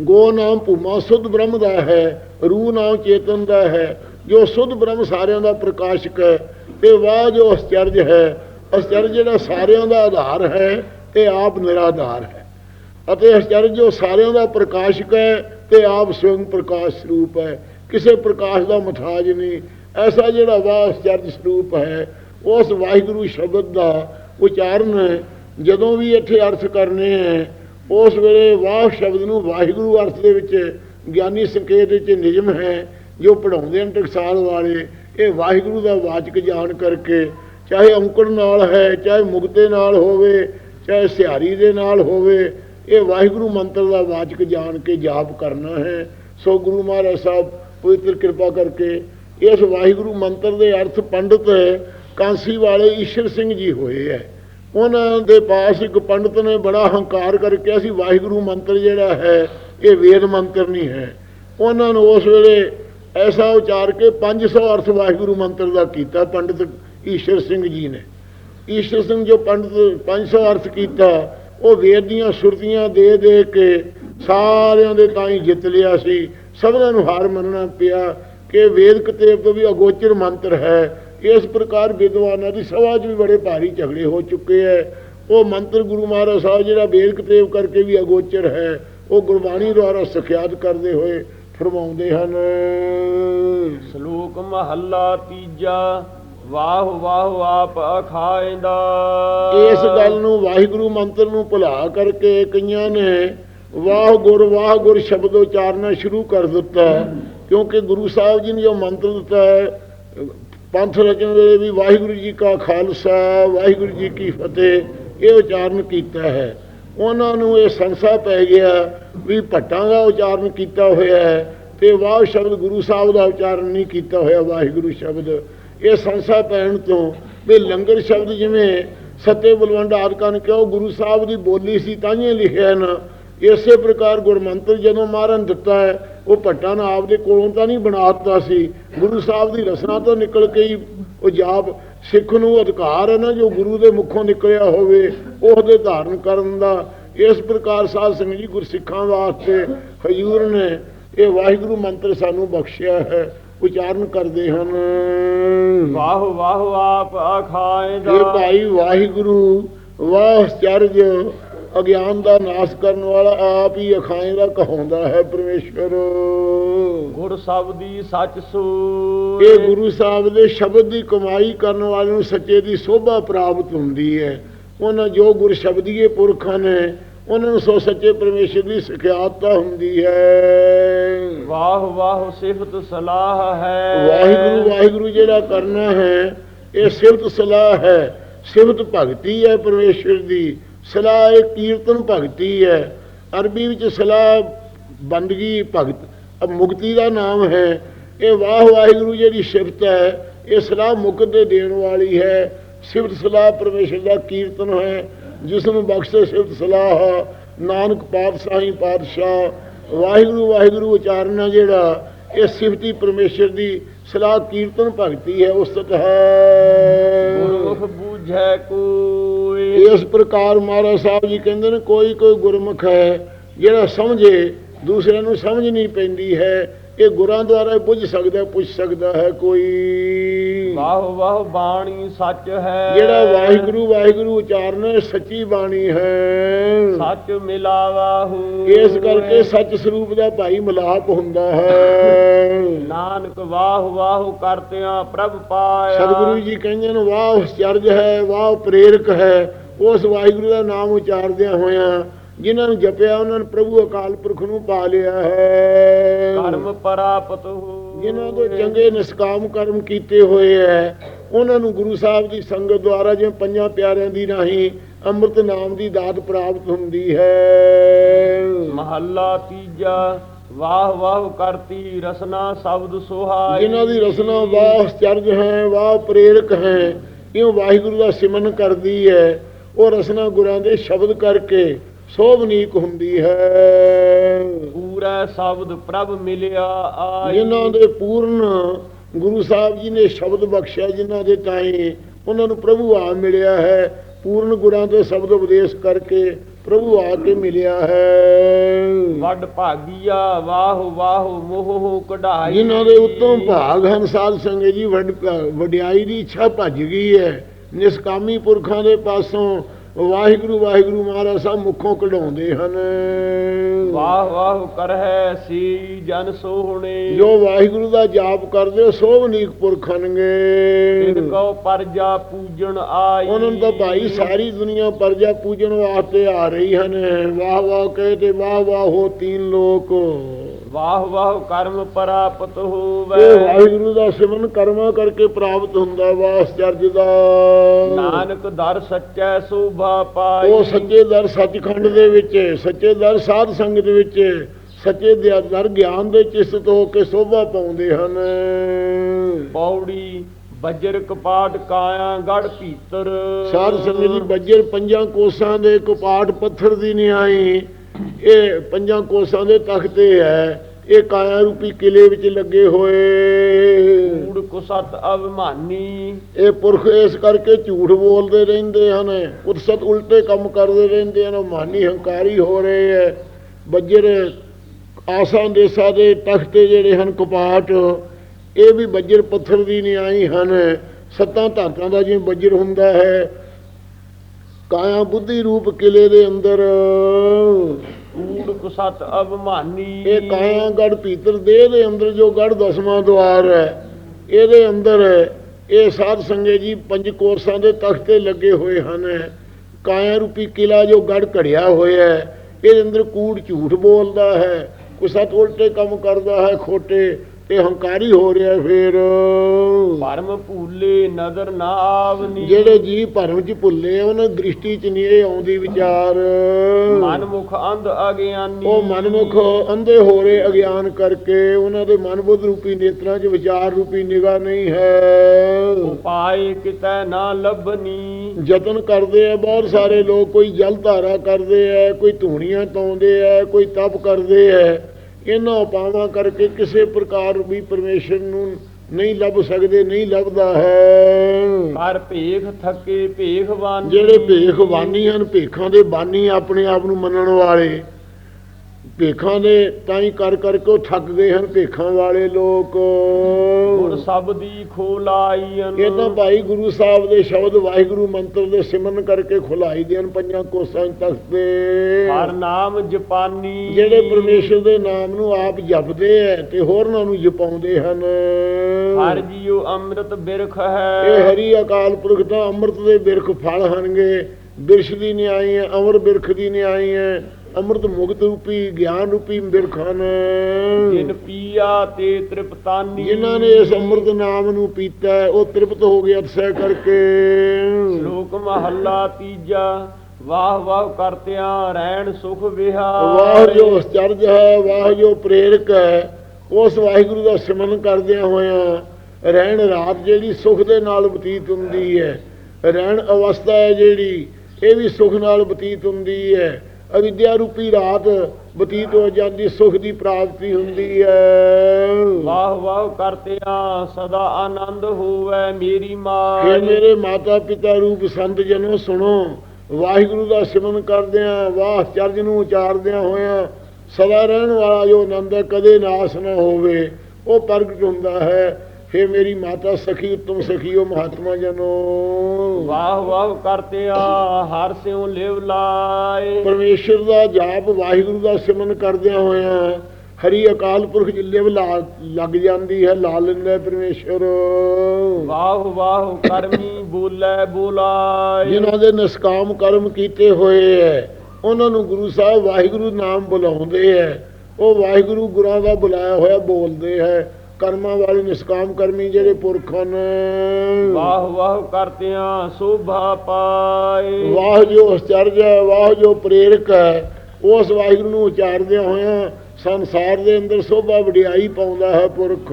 ਗੋ ਨਾਮ ਭੂਮਾ, ਸੁਧ ਬ੍ਰਹਮ ਦਾ ਹੈ, ਰੂਹ ਨਾਮ ਚੇਤਨ ਦਾ ਹੈ। ਜੋ ਸੁਧ ਬ੍ਰਹਮ ਸਾਰਿਆਂ ਦਾ ਪ੍ਰਕਾਸ਼ਕ ਹੈ, ਤੇ ਵਾਹ ਜੋ ਅਸਚਰਜ ਹੈ ਅਸਚਰਜ ਜਿਹੜਾ ਸਾਰਿਆਂ ਦਾ ਆਧਾਰ ਹੈ ਤੇ ਆਪ ਨਿਰਾਧਾਰ ਹੈ। ਅਤੇ ਅਸਚਰਜ ਜੋ ਸਾਰਿਆਂ ਦਾ ਪ੍ਰਕਾਸ਼ਕ ਹੈ, ਤੇ ਆਪ ਸਵਯੰ ਪ੍ਰਕਾਸ਼ ਸਰੂਪ ਹੈ। ਕਿਸੇ ਪ੍ਰਕਾਸ਼ ਦਾ ਮਥਾਜ ਨਹੀਂ। ਐਸਾ ਜਿਹੜਾ ਵਾਹ ਅਸਚਰਜ ਸਰੂਪ ਹੈ, ਉਸ ਵਾਹਿਗੁਰੂ ਸ਼ਬਦ ਦਾ ਉਚਾਰਨ ਜਦੋਂ ਵੀ ਇੱਥੇ ਅਰਥ ਕਰਨੇ ਹੈ ਉਸ ਵੇਲੇ ਵਾਹ ਸ਼ਬਦ ਨੂੰ ਵਾਹਿਗੁਰੂ ਅਰਥ ਦੇ ਵਿੱਚ ਗਿਆਨੀ ਸੰਕੇਤ ਵਿੱਚ ਨਿਯਮ ਹੈ, ਜੋ ਪੜਾਉਂਦੇ ਹਨ ਟਕਸਾਲ ਵਾਲੇ, ਇਹ ਵਾਹਿਗੁਰੂ ਦਾ ਵਾਚਕ ਜਾਣ ਕਰਕੇ ਚਾਹੇ ਔਂਕੜ ਨਾਲ ਹੈ, ਚਾਹੇ ਮੁਕਤੇ ਨਾਲ ਹੋਵੇ, ਚਾਹੇ ਸਿਹਾਰੀ ਦੇ ਨਾਲ ਹੋਵੇ, ਇਹ ਵਾਹਿਗੁਰੂ ਮੰਤਰ ਦਾ ਵਾਚਕ ਜਾਣ ਕੇ ਜਾਪ ਕਰਨਾ ਹੈ। ਸੋ ਗੁਰੂ ਮਹਾਰਾਜ ਸਾਹਿਬ ਪਵਿੱਤਰ ਕਿਰਪਾ ਕਰਕੇ ਇਸ ਵਾਹਿਗੁਰੂ ਮੰਤਰ ਦੇ ਅਰਥ ਪੰਡਤ ਕਾਂਸੀ ਵਾਲੇ ਈਸ਼ਰ ਸਿੰਘ ਜੀ ਹੋਏ ਹੈ। ਉਹਨਾਂ ਦੇ ਪਾਸ ਇੱਕ ਪੰਡਤ ਨੇ ਬੜਾ ਹੰਕਾਰ ਕਰਕੇ ਅਸੀਂ ਵਾਹਿਗੁਰੂ ਮੰਤਰ ਜਿਹੜਾ ਹੈ, ਇਹ ਵੇਦ ਮੰਤਰ ਨਹੀਂ ਹੈ। ਉਹਨਾਂ ਨੂੰ ਉਸ ਵੇਲੇ ਐਸਾ ਉਚਾਰ ਕੇ 500 ਅਰਥ ਵਾਹਿਗੁਰੂ ਮੰਤਰ ਦਾ ਕੀਤਾ, ਪੰਡਤ ਈਸ਼ਰ ਸਿੰਘ ਜੀ ਨੇ। ਈਸ਼ਰ ਸਿੰਘ ਜੋ ਪੰਡਤ 500 ਅਰਥ ਕੀਤਾ, ਉਹ ਵੇਦ ਦੀਆਂ ਸੁਰਤੀਆਂ ਦੇ ਦੇ ਕੇ ਸਾਰਿਆਂ ਦੇ ਤਾਂ ਹੀ ਜਿੱਤ ਲਿਆ ਸੀ। ਸਭਨਾਂ ਨੂੰ ਹਾਰ ਮੰਨਣਾ ਪਿਆ ਕਿ ਵੇਦ ਕਤੇਬ ਤੋਂ ਵੀ ਅਗੋਚਰ ਮੰਤਰ ਹੈ। ਇਸ ਪ੍ਰਕਾਰ ਵਿਦਵਾਨਾਂ ਦੀ ਸਭਾ 'ਚ ਵੀ ਬੜੇ ਭਾਰੀ ਝਗੜੇ ਹੋ ਚੁੱਕੇ ਹੈ ਉਹ ਮੰਤਰ ਗੁਰੂ ਮਹਾਰਾਜ ਸਾਹਿਬ ਜਿਹੜਾ ਵੇਦ ਕਤੇਬ ਕਰਕੇ ਵੀ ਅਗੋਚਰ ਹੈ ਉਹ ਗੁਰਬਾਣੀ ਦੁਆਰਾ ਸਿਖਿਆਤ ਕਰਦੇ ਹੋਏ ਫਰਮਾਉਂਦੇ ਹਨ। ਸ਼ਲੋਕ ਮਹੱਲਾ ਤੀਜਾ ਵਾਹ ਵਾਹ ਆਪ ਅਖਾਇਂਦਾ। ਇਸ ਗੱਲ ਨੂੰ ਵਾਹਿਗੁਰੂ ਮੰਤਰ ਨੂੰ ਭੁਲਾ ਕਰਕੇ ਕਈਆਂ ਨੇ ਵਾਹ ਗੁਰ ਵਾਹ ਗੁਰ ਸ਼ਬਦ ਉਚਾਰਨਾ ਸ਼ੁਰੂ ਕਰ ਦਿੱਤਾ। ਕਿਉਂਕਿ ਗੁਰੂ ਸਾਹਿਬ ਜੀ ਨੇ ਜੋ ਮੰਤਰ ਦਿੱਤਾ ਹੈ ਪੰਥ ਰਚਨ ਵੇਲੇ ਵੀ ਵਾਹਿਗੁਰੂ ਜੀ ਕਾ ਖਾਲਸਾ, ਵਾਹਿਗੁਰੂ ਜੀ ਕੀ ਫਤਿਹ, ਇਹ ਉਚਾਰਨ ਕੀਤਾ ਹੈ। ਉਹਨਾਂ ਨੂੰ ਇਹ ਸੰਸਾ ਪੈ ਗਿਆ ਵੀ ਭੱਟਾਂ ਦਾ ਉਚਾਰਨ ਕੀਤਾ ਹੋਇਆ ਹੈ ਤੇ ਵਾਹ ਸ਼ਬਦ ਗੁਰੂ ਸਾਹਿਬ ਦਾ ਉਚਾਰਨ ਨਹੀਂ ਕੀਤਾ ਹੋਇਆ ਵਾਹਿਗੁਰੂ ਸ਼ਬਦ। ਇਹ ਸੰਸਾ ਪੈਣ ਤੋਂ ਵੀ ਲੰਗਰ ਸ਼ਬਦ ਜਿਵੇਂ ਸਤੇ ਬਲਵੰਡ ਆਦਿਕਾਂ ਨੇ ਕਿਹਾ, ਉਹ ਗੁਰੂ ਸਾਹਿਬ ਦੀ ਬੋਲੀ ਸੀ, ਤਾਂ ਹੀ ਲਿਖਿਆ ਨਾ। ਇਸੇ ਪ੍ਰਕਾਰ ਗੁਰਮੰਤਰ ਜਦੋਂ ਮਾਰਨ ਦਿੱਤਾ ਹੈ ਉਹ ਭੱਟਾਂ ਨੇ ਆਪਦੇ ਕੋਲੋਂ ਤਾਂ ਨਹੀਂ ਬਣਾ ਦਿੱਤਾ ਸੀ। ਗੁਰੂ ਸਾਹਿਬ ਦੀ ਰਸਨਾ ਤੋਂ ਨਿਕਲ ਕੇ ਹੀ ਉਹ ਜਾਪ ਸਿੱਖ ਨੂੰ ਅਧਿਕਾਰ ਹੈ ਨਾ ਜੋ ਗੁਰੂ ਦੇ ਮੁਖੋਂ ਨਿਕਲਿਆ ਹੋਵੇ ਉਹਦੇ ਧਾਰਨ ਕਰਨ ਦਾ। ਇਸ ਪ੍ਰਕਾਰ ਸਾਧ ਸੰਗਤ ਜੀ ਗੁਰਸਿੱਖਾਂ ਵਾਸਤੇ ਹਜੂਰ ਨੇ ਇਹ ਵਾਹਿਗੁਰੂ ਮੰਤਰ ਸਾਨੂੰ ਬਖਸ਼ਿਆ ਹੈ। ਉਚਾਰਨ ਕਰਦੇ ਹਨ। ਵਾਹ ਵਾਹ ਆਪ ਅਖਾਇਂਦਾ ਇਹ ਭਾਈ ਵਾਹਿਗੁਰੂ ਵਾਹ ਚਰਜ ਅਗਿਆਨ ਦਾ ਨਾਸ਼ ਕਰਨ ਵਾਲਾ ਆਪ ਹੀ ਅਖਾਏ ਦਾ ਕਹਾਉਂਦਾ ਹੈ ਪਰਮੇਸ਼ਰ ਗੁਰ ਸਬਦੀ ਸੱਚ ਸੋ ਇਹ ਗੁਰੂ ਸਾਹਿਬ ਦੇ ਸ਼ਬਦ ਦੀ ਕਮਾਈ ਕਰਨ ਵਾਲੇ ਨੂੰ ਸੱਚੇ ਦੀ ਸੋਭਾ ਪ੍ਰਾਪਤ ਹੁੰਦੀ ਹੈ। ਉਹਨਾਂ ਜੋ ਗੁਰ ਸ਼ਬਦੀਏ ਪੁਰਖਾਂ ਨੇ ਉਹਨਾਂ ਨੂੰ ਸੋ ਸੱਚੇ ਪਰਮੇਸ਼ਰ ਦੀ ਸਿਖਿਆਤਾ ਹੁੰਦੀ ਹੈ। ਵਾਹ ਵਾਹ ਸਿਫਤ ਸਲਾਹ ਹੈ। ਵਾਹਿਗੁਰੂ ਵਾਹਿਗੁਰੂ ਜਿਹੜਾ ਕਰਨਾ ਹੈ ਇਹ ਸਿਫਤ ਸਲਾਹ ਹੈ। ਸਿਫਤ ਭਗਤੀ ਹੈ ਪਰਮੇਸ਼ਰ ਦੀ। ਸਲਾਹ ਇਹ ਕੀਰਤਨ ਭਗਤੀ ਹੈ। ਅਰਬੀ ਵਿੱਚ ਸਲਾਹ ਬੰਦਗੀ ਭਗਤ। ਅ ਮੁਕਤੀ ਦਾ ਨਾਮ ਹੈ। ਇਹ ਵਾਹ ਵਾਹਿਗੁਰੂ ਜਿਹੜੀ ਸਿਫਤ ਹੈ, ਇਹ ਸਲਾਹ ਮੁਕਤ ਦੇ ਦੇਣ ਵਾਲੀ ਹੈ। ਸਿਫਤ ਸਲਾਹ ਪਰਮੇਸ਼ਰ ਦਾ ਕੀਰਤਨ ਹੈ। ਜਿਸ ਨੂੰ ਬਖਸ਼ੇ ਸਿਫਤ ਸਲਾਹ, ਨਾਨਕ ਪਾਤਸ਼ਾਹੀ ਪਾਤਸ਼ਾਹ, ਵਾਹਿਗੁਰੂ ਵਾਹਿਗੁਰੂ ਉਚਾਰਨਾ ਜਿਹੜਾ, ਇਹ ਸਿਫਤੀ ਪਰਮੇਸ਼ਰ ਦੀ ਸਲਾਹ ਕੀਰਤਨ ਭਗਤੀ ਹੈ ਉਸਤਤ ਹੈ ਗੁਰਮੁਖ ਬੂਝੈ ਕੋਈ। ਇਸ ਪ੍ਰਕਾਰ ਮਹਾਰਾਜ ਸਾਹਿਬ ਜੀ ਕਹਿੰਦੇ ਨੇ ਕੋਈ ਕੋਈ ਗੁਰਮੁਖ ਹੈ ਜਿਹੜਾ ਸਮਝੇ ਦੂਸਰਿਆਂ ਨੂੰ ਸਮਝ ਨਹੀਂ ਪੈਂਦੀ ਹੈ। ਇਹ ਗੁਰਾਂ ਦੁਆਰਾ ਬੁੱਝ ਸਕਦਾ ਪੁੱਛ ਸਕਦਾ ਹੈ ਕੋਈ। ਵਾਹ ਵਾਹ ਬਾਣੀ ਸੱਚ ਹੈ। ਜਿਹੜਾ ਵਾਹਿਗੁਰੂ ਵਾਹਿਗੁਰੂ ਉਚਾਰਨ ਸੱਚੀ ਬਾਣੀ ਹੈ। ਸੱਚ ਮਿਲਾਵਾਹੂ। ਇਸ ਕਰਕੇ ਸੱਚ ਸਰੂਪ ਦਾ ਭਾਈ ਮਿਲਾਪ ਹੁੰਦਾ ਹੈ। ਨਾਨਕ ਵਾਹ ਵਾਹ ਕਰਤਿਆਂ ਪ੍ਰਭ ਪਾਇਆ। ਸਤਿਗੁਰੂ ਜੀ ਕਹਿੰਦੇ ਨੇ ਵਾਹ ਚਰਜ ਹੈ ਵਾਹ ਪ੍ਰੇਰਕ ਹੈ। ਉਸ ਵਾਹਿਗੁਰੂ ਦਾ ਨਾਮ ਉਚਾਰਦਿਆਂ ਹੋਇਆਂ ਜਿਨ੍ਹਾਂ ਨੂੰ ਜਪਿਆ ਉਹਨਾਂ ਨੇ ਪ੍ਰਭੂ ਅਕਾਲ ਪੁਰਖ ਨੂੰ ਪਾ ਲਿਆ ਹੈ। ਕਰਮ ਪ੍ਰਾਪਤ ਹੋ। ਜਿਨ੍ਹਾਂ ਤੋਂ ਚੰਗੇ ਨਿਸਕਾਮ ਕਰਮ ਕੀਤੇ ਹੋਏ ਹੈ ਉਹਨਾਂ ਨੂੰ ਗੁਰੂ ਸਾਹਿਬ ਦੀ ਸੰਗਤ ਦੁਆਰਾ ਜਿਵੇਂ ਪੰਜਾਂ ਪਿਆਰਿਆਂ ਦੀ ਰਾਹੀਂ ਅੰਮ੍ਰਿਤ ਨਾਮ ਦੀ ਦਾਤ ਪ੍ਰਾਪਤ ਹੁੰਦੀ ਹੈ। ਮਹੱਲਾ ਤੀਜਾ ਵਾਹ ਵਾਹ ਕਰਤੀ ਰਸਨਾ ਸ਼ਬਦ ਸੁਹਾਈ ਜਿਨ੍ਹਾਂ ਦੀ ਰਸਨਾ ਵਾਹ ਚਰਜ ਹੈ ਵਾਹ ਪ੍ਰੇਰਕ ਹੈ ਇਉਂ ਵਾਹਿਗੁਰੂ ਦਾ ਸਿਮਰਨ ਕਰਦੀ ਹੈ। ਉਹ ਰਸਨਾ ਗੁਰਾਂ ਦੇ ਸ਼ਬਦ ਕਰਕੇ ਸੋਭਨੀਕ ਹੁੰਦੀ ਹੈ। ਪੂਰਾ ਸ਼ਬਦ ਪ੍ਰਭ ਮਿਲਿਆ ਆਈ। ਜਿਨ੍ਹਾਂ ਦੇ ਪੂਰਨ ਗੁਰੂ ਸਾਹਿਬ ਜੀ ਨੇ ਸ਼ਬਦ ਬਖਸ਼ਿਆ ਜਿਨ੍ਹਾਂ ਦੇ ਤਾਈ ਉਹਨਾਂ ਨੂੰ ਪ੍ਰਭੂ ਆ ਮਿਲਿਆ ਹੈ। ਪੂਰਨ ਗੁਰਾਂ ਦੇ ਸ਼ਬਦ ਉਪਦੇਸ਼ ਕਰਕੇ ਪ੍ਰਭੂ ਆ ਕੇ ਮਿਲਿਆ ਹੈ। ਵੱਡ ਭਾਗੀਆ ਵਾਹ ਵਾਹ ਮੋਹ ਕਢਾਈ। ਜਿਨ੍ਹਾਂ ਦੇ ਉੱਤਮ ਭਾਗ ਹਨ ਸਾਧ ਸੰਗਤ ਜੀ ਵੱਡ- ਵਡਿਆਈ ਦੀ ਇੱਛਾ ਭੱਜ ਗਈ ਹੈ। ਨਿਸਕਾਮੀ ਪੁਰਖਾਂ ਦੇ ਪਾਸੋਂ ਵਾਹਿਗੁਰੂ ਵਾਹਿਗੁਰੂ ਮਹਾਰਾਜ ਸਾਹਿਬ ਮੁਖੋਂ ਕਢਾਉਂਦੇ ਹਨ। ਵਾਹ ਵਾਹ ਕਰਹਿ ਸੀ ਜਨ ਸੋਹਣੇ। ਜੋ ਵਾਹਿਗੁਰੂ ਦਾ ਜਾਪ ਕਰਦੇ ਸੋਭਨੀਕ ਪੁਰਖ ਹਨਗੇ ਤਿਨ ਕੋ ਪਰਜਾ ਪੂਜਣ ਆਈ। ਉਹਨਾਂ ਤਾਂ ਭਾਈ ਸਾਰੀ ਦੁਨੀਆ ਪਰਜਾ ਪੂਜਣ ਵਾਸਤੇ ਆ ਰਹੀ ਹਨ। ਵਾਹ ਵਾਹ ਕਹੇ ਤੇ ਵਾਹ ਵਾਹ ਹੋ ਤੀਨ ਲੋਕ। ਵਾਹ ਵਾਹ ਕਰਮ ਪ੍ਰਾਪਤ ਹੋਵੇ। ਵਾਹਿਗੁਰੂ ਦਾ ਸਿਮਰਨ ਕਰਮਾਂ ਕਰਕੇ ਪ੍ਰਾਪਤ ਹੁੰਦਾ ਵਾਸ ਚਰਜ ਦਾ। ਨਾਨਕ ਦਰ ਸੱਚੈ ਸੋਭਾ ਪਾਈ। ਉਹ ਸੱਚੇ ਦਰ ਸੱਚਖੰਡ ਦੇ ਵਿੱਚ ਸੱਚੇ ਦਰ ਸਾਧ ਸੰਗਤ ਵਿੱਚ ਸੱਚੇ ਦਿਆ- ਦਰ ਗਿਆਨ ਦੇ ਚਿਸਤ ਹੋ ਕੇ ਸੋਭਾ ਪਾਉਂਦੇ ਹਨ। ਪੌੜੀ ਬੱਜਰ ਕਪਾਟ ਕਾਇਆ ਗੜ ਭੀਤਰ। ਸਾਧ ਸੰਗਤ ਦੀ ਬੱਜਰ ਪੰਜਾਂ ਕੋਸਾਂ ਦੇ ਕਪਾਟ ਪੱਥਰ ਦੀ ਨਿਆਈ ਇਹ ਪੰਜਾਂ ਕੋਸਾਂ ਦੇ ਤਖਤੇ ਹੈ। ਇਹ ਕਾਇਆ ਰੂਪੀ ਕਿਲੇ ਵਿੱਚ ਲੱਗੇ ਹੋਏ। ਕੂੜ ਕੁਸਤ ਅਭਿਮਾਨੀ ਇਹ ਪੁਰਖ ਇਸ ਕਰਕੇ ਝੂਠ ਬੋਲਦੇ ਰਹਿੰਦੇ ਹਨ। ਉਤਸਤ ਉਲਟੇ ਕੰਮ ਕਰਦੇ ਰਹਿੰਦੇ ਹਨ। ਮਾਨੀ ਹੰਕਾਰੀ ਹੋ ਰਹੇ ਹੈ। ਬੱਜਰ ਆਸਾਂ ਦੇਸਾਂ ਦੇ ਤਖਤੇ ਜਿਹੜੇ ਹਨ ਕਪਾਟ ਇਹ ਵੀ ਬੱਜਰ ਪੱਥਰ ਦੀ ਨਿਆਈ ਹਨ। ਸੱਤਾਂ ਧਾਤਾਂ ਦਾ ਜਿਵੇਂ ਬੱਜਰ ਹੁੰਦਾ ਹੈ ਕਾਇਆ ਬੁੱਧੀ ਰੂਪ ਕਿਲੇ ਦੇ ਅੰਦਰ। ਕੂੜ ਕੁਸਤ ਅਭਿਮਾਨੀ। ਇਹ ਕਾਇਆ ਗੜ ਭੀਤਰ ਦੇਹ ਦੇ ਅੰਦਰ ਜੋ ਗੜ ਦਸਵਾਂ ਦਵਾਰ ਹੈ ਇਹਦੇ ਅੰਦਰ ਇਹ ਸਾਧ ਸੰਗੇ ਜੀ ਪੰਜ ਕੋਰਸਾਂ ਦੇ ਤਖਤੇ ਲੱਗੇ ਹੋਏ ਹਨ। ਕਾਇਆ ਰੂਪੀ ਕਿਲਾ ਜੋ ਗੜ ਘੜਿਆ ਹੋਇਆ ਹੈ ਇਹਦੇ ਅੰਦਰ ਕੂੜ ਝੂਠ ਬੋਲਦਾ ਹੈ ਕੁਸਤ ਉਲਟੇ ਕੰਮ ਕਰਦਾ ਹੈ ਖੋਟੇ ਤੇ ਹੰਕਾਰੀ ਹੋ ਰਿਹਾ ਫੇਰ। ਪਰਮ ਭੂਲੇ ਨਦਰ ਨਾ ਆਵਨੀ। ਜਿਹੜੇ ਜੀ ਭਰਮ ਚ ਭੁੱਲੇ ਉਹਨਾਂ ਦ੍ਰਿਸ਼ਟੀ ਚ ਨਹੀਂ ਇਹ ਆਉਂਦੀ ਵਿਚਾਰ। ਮਨ ਮੁਖ ਅੰਧ ਅਗਿਆਨੀ। ਉਹ ਮਨਮੁਖ ਅੰਧੇ ਹੋ ਰਹੇ ਅਗਿਆਨ ਕਰਕੇ ਉਹਨਾਂ ਦੇ ਮਨਬੁੱਧ ਰੂਪੀ ਨੇਤਰਾਂ 'ਚ ਵਿਚਾਰ ਰੂਪੀ ਨਿਗਾਹ ਨਹੀਂ ਹੈ। ਉਪਾਏ ਕਿਤੈ ਨਾ ਲੱਭਨੀ। ਯਤਨ ਕਰਦੇ ਆ ਬਹੁਤ ਸਾਰੇ ਲੋਕ ਕੋਈ ਜਲ ਧਾਰਾ ਕਰਦੇ ਆ ਕੋਈ ਧੂਣੀਆਂ ਤਾਉਂਦੇ ਆ ਕੋਈ ਤਪ ਕਰਦੇ ਆ। ਇਹਨਾਂ ਉਪਾਵਾਂ ਕਰਕੇ ਕਿਸੇ ਪ੍ਰਕਾਰ ਵੀ ਪਰਮੇਸ਼ਰ ਨੂੰ ਨਹੀਂ ਲੱਭ ਸਕਦੇ ਨਹੀਂ ਲੱਭਦਾ ਹੈ। ਕਰ ਭੇਖ ਥਕੇ ਭੇਖਵਾਨੀ ਜਿਹੜੇ ਭੇਖਵਾਨੀ ਹਨ ਭੇਖਾਂ ਦੇ ਬਾਨੀ ਆਪਣੇ ਆਪ ਨੂੰ ਮੰਨਣ ਵਾਲੇ ਭੇਖਾਂ ਦੇ ਤਾਂ ਹੀ ਕਰ ਕਰਕੇ ਉਹ ਥੱਕ ਗਏ ਹਨ ਭੇਖਾਂ ਵਾਲੇ ਲੋਕ। ਗੁਰ ਸਬਦੀ ਖੋਲਾਈਨ ਇਹ ਤਾਂ ਭਾਈ ਗੁਰੂ ਸਾਹਿਬ ਦੇ ਸ਼ਬਦ ਵਾਹਿਗੁਰੂ ਮੰਤਰ ਦੇ ਸਿਮਰਨ ਕਰਕੇ ਖੁਲਾਈ ਦੇ ਹਨ ਪੰਜਾਂ ਕੋਸਾਂ ਤੱਕ ਹਰ ਦੇ ਨਾਮ ਜਪਾਨੀ। ਜਿਹੜੇ ਪਰਮੇਸ਼ਰ ਦੇ ਨਾਮ ਨੂੰ ਆਪ ਜਪਦੇ ਐ ਤੇ ਹੋਰਨਾਂ ਨੂੰ ਜਪਾਉਂਦੇ ਹਨ। ਹਰ ਜੀਉ ਅੰਮ੍ਰਿਤ ਬਿਰਖ ਇਹ ਹੈ ਹਰੀ ਅਕਾਲ ਪੁਰਖ ਦਾ ਅੰਮ੍ਰਿਤ ਦੇ ਬਿਰਖ ਫਲ ਹਨਗੇ। ਬਿਰਸ਼ ਦੀ ਨਿਆਈ ਹੈ ਅਮਰ ਬਿਰਖ ਦੀ ਨਿਆਈ ਹੈ ਅੰਮ੍ਰਿਤ ਮੁਕਤ ਰੂਪੀ ਗਿਆਨ ਰੂਪੀ ਬਿਰਖ ਹਨ ਜਿਨ ਪੀਆ ਤੇ ਤ੍ਰਿਪਤਾਨੀ। ਜਿਨ੍ਹਾਂ ਨੇ ਇਸ ਅੰਮ੍ਰਿਤ ਨਾਮ ਨੂੰ ਪੀਤਾ ਉਹ ਤ੍ਰਿਪਤ ਹੋ ਗਏ ਅਤਸੈ ਕਰਕੇ। ਸ਼ਲੋਕ ਮਹੱਲਾ ਤੀਜਾ ਵਾਹ ਵਾਹ ਕਰਤਿਆਂ ਰਹਿਣ ਸੁਖ ਵਿਹਾਰ। ਵਾਹ ਜੋ ਚਰਜ ਹੈ ਵਾਹ ਜੋ ਪ੍ਰੇਰਕ ਹੈ। ਉਸ ਵਾਹਿਗੁਰੂ ਦਾ ਸਿਮਰਨ ਕਰਦਿਆਂ ਹੋਇਆਂ ਰਹਿਣ ਰਾਤ ਜਿਹੜੀ ਸੁਖ ਦੇ ਨਾਲ ਬਤੀਤ ਹੁੰਦੀ ਹੈ ਰਹਿਣ ਅਵਸਥਾ ਹੈ ਜਿਹੜੀ ਇਹ ਵੀ ਸੁਖ ਨਾਲ ਬਤੀਤ ਹੁੰਦੀ ਹੈ। ਅਵਿਦਿਆ ਰੂਪੀ ਰਾਤ ਬਤੀਤ ਹੋ ਜਾਂਦੀ ਸੁਖ ਦੀ ਪ੍ਰਾਪਤੀ ਹੁੰਦੀ ਹੈ ਵਾਹ ਵਾਹ ਕਰਤਿਆਂ ਸਦਾ ਆਨੰਦ ਹੋਵੇ ਮੇਰੀ ਮਾਂ। ਮੇਰੇ ਮਾਤਾ ਪਿਤਾ ਰੂਪ ਸੰਤ ਜਨੋ ਸੁਣੋ ਵਾਹਿਗੁਰੂ ਦਾ ਸਿਮਰਨ ਕਰਦਿਆਂ ਵਾਹ ਚਰਜ ਨੂੰ ਉਚਾਰਦਿਆਂ ਹੋਇਆਂ ਸਦਾ ਰਹਿਣ ਵਾਲਾ ਜੋ ਆਨੰਦ ਕਦੇ ਨਾਸ ਨਾ ਹੋਵੇ ਉਹ ਪ੍ਰਗਟ ਹੁੰਦਾ ਹੈ। हे ਮੇਰੀ ਮਾਤਾ ਸਖੀ ਉਤਮ ਸਖੀਓ ਮਹਾਤਮਾ ਜਨੋ। ਵਾਹ ਵਾਹ ਕਰਤਿਆਂ ਹਰ ਸਿਉ ਲਿਵ ਲਾਏ। ਪਰਮੇਸ਼ਰ ਦਾ ਜਾਪ ਵਾਹਿਗੁਰੂ ਦਾ ਸਿਮਰਨ ਕਰਦਿਆਂ ਹੋਇਆਂ ਹਰੀ ਅਕਾਲ ਪੁਰਖ ਜਿੱਲੇ ਲਾ ਲੱਗ ਜਾਂਦੀ ਹੈ ਲਾ ਲੈਂਦਾ ਹੈ ਪਰਮੇਸ਼ਰ। ਵਾਹ ਵਾਹ ਕਰਮੀ ਬੋਲੇ ਬੋਲਾਏ। ਜਿਨ੍ਹਾਂ ਦੇ ਨਿਸਕਾਮ ਕਰਮ ਕੀਤੇ ਹੋਏ ਹੈ ਉਹਨਾਂ ਨੂੰ ਗੁਰੂ ਸਾਹਿਬ ਵਾਹਿਗੁਰੂ ਨਾਮ ਬੁਲਾਉਂਦੇ ਹੈ। ਉਹ ਵਾਹਿਗੁਰੂ ਗੁਰਾਂ ਦਾ ਬੁਲਾਇਆ ਹੋਇਆ ਬੋਲਦੇ ਹੈ। ਕਰਮਾਂ ਵਾਲੇ ਨਿਸਕਾਮ ਕਰਮੀ ਜਿਹੜੇ ਪੁਰਖ ਹਨ। ਵਾਹ ਵਾਹ ਕਰਤਿਆਂ ਸੋਭਾ ਪਾਏ। ਵਾਹ ਜੋ ਅਚਰਜ ਹੈ ਵਾਹ ਜੋ ਪ੍ਰੇਰਕ ਹੈ ਉਸ ਵਾਹਿਗੁਰੂ ਨੂੰ ਉਚਾਰਦਿਆਂ ਹੋਇਆਂ ਸੰਸਾਰ ਦੇ ਅੰਦਰ ਸੋਭਾ ਵਡਿਆਈ ਪਾਉਂਦਾ ਹੈ ਪੁਰਖ।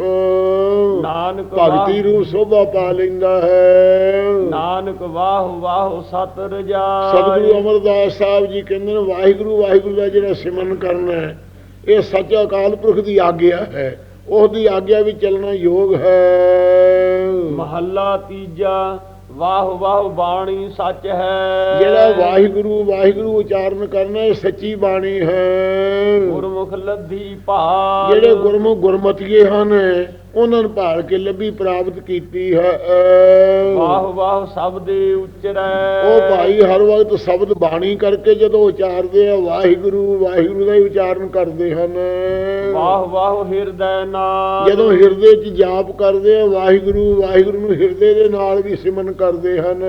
ਨਾਨਕ ਭਗਤੀ ਰੂਪ ਸੋਭਾ ਪਾ ਲੈਂਦਾ ਹੈ। ਨਾਨਕ ਵਾਹ ਵਾਹ ਸਤ ਰਜਾਈ ਸਤਿਗੁਰੂ ਅਮਰਦਾਸ ਸਾਹਿਬ ਜੀ ਕਹਿੰਦੇ ਨੇ ਵਾਹਿਗੁਰੂ ਵਾਹਿਗੁਰੂ ਦਾ ਜਿਹੜਾ ਸਿਮਰਨ ਕਰਨਾ ਹੈ ਇਹ ਸੱਚ ਅਕਾਲ ਪੁਰਖ ਦੀ ਆਗਿਆ ਹੈ। ਉਹਦੀ ਆਗਿਆ ਵਿੱਚ ਚੱਲਣਾ ਯੋਗ ਹੈ। ਮਹੱਲਾ ਤੀਜਾ ਵਾਹ ਵਾਹ ਬਾਣੀ ਸੱਚ ਹੈ। ਜਿਹੜਾ ਵਾਹਿਗੁਰੂ ਵਾਹਿਗੁਰੂ ਉਚਾਰਨ ਕਰਨਾ ਇਹ ਸੱਚੀ ਬਾਣੀ ਹੈ। ਗੁਰਮੁਖ ਲੱਧੀ ਭਾਲ। ਜਿਹੜੇ ਗੁਰਮੁਖ ਗੁਰਮਤੀਏ ਹਨ ਉਹਨਾਂ ਨੂੰ ਭਾਲ ਕੇ ਲੱਭੀ ਪ੍ਰਾਪਤ ਕੀਤੀ ਹੈ ਵਾਹ ਵਾਹ ਸਭ ਦੇ ਉਚਰੈ ਉਹ ਭਾਈ ਹਰ ਵਕਤ ਸ਼ਬਦ ਬਾਣੀ ਕਰਕੇ ਜਦੋਂ ਉਚਾਰਦੇ ਆ ਵਾਹਿਗੁਰੂ ਵਾਹਿਗੁਰੂ ਦਾ ਹੀ ਉਚਾਰਨ ਕਰਦੇ ਹਨ ਵਾਹ ਵਾਹ ਹਿਰਦੈ ਨਾਲ ਜਦੋਂ ਹਿਰਦੇ 'ਚ ਜਾਪ ਕਰਦੇ ਆ ਵਾਹਿਗੁਰੂ ਵਾਹਿਗੁਰੂ ਨੂੰ ਹਿਰਦੇ ਦੇ ਨਾਲ ਵੀ ਸਿਮਰਨ ਕਰਦੇ ਹਨ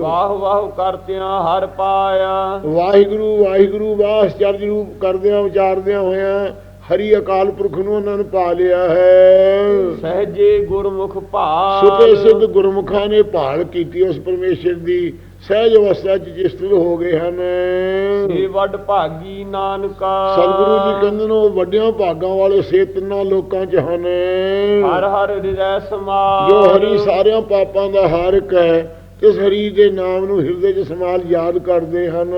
ਵਾਹ ਵਾਹ ਕਰਤਿਆਂ ਹਰ ਪਾਇਆ ਵਾਹਿਗੁਰੂ ਵਾਹਿਗੁਰੂ ਵਾਸਚਰਜ ਰੂਪ ਕਰਦਿਆਂ ਉਚਾਰਦਿਆਂ ਹੋਇਆਂ ਹਰੀ ਅਕਾਲ ਪੁਰਖ ਨੂੰ ਉਹਨਾਂ ਨੂੰ ਪਾ ਲਿਆ ਹੈ। ਸਹਜੇ ਗੁਰਮੁਖ ਭਾਲ। ਸੁਤੇ ਸਿੱਧ ਗੁਰਮੁਖਾਂ ਨੇ ਭਾਲ ਕੀਤੀ ਉਸ ਪਰਮੇਸ਼ਰ ਦੀ। ਸਹਿਜ ਅਵਸਥਾ 'ਚ ਜਿਸਤਿਤ ਹੋ ਗਏ ਹਨ। ਸੇ ਵੱਡ ਭਾਗੀ ਨਾਨਕਾ। ਸਤਿਗੁਰੂ ਜੀ ਕਹਿੰਦੇ ਨੇ ਉਹ ਵੱਡਿਆਂ ਭਾਗਾਂ ਵਾਲੇ ਸੇ ਤਿੰਨਾਂ ਲੋਕਾਂ 'ਚ ਹਨ। ਹਰ ਹਰ ਹਿਰਦੈ ਸਮਾਲ। ਜੋ ਹਰੀ ਸਾਰਿਆਂ ਪਾਪਾਂ ਦਾ ਹਾਰਕ ਹੈ ਇਸ ਹਰੀ ਦੇ ਨਾਮ ਨੂੰ ਹਿਰਦੇ 'ਚ ਸਮਾਲ ਯਾਦ ਕਰਦੇ ਹਨ।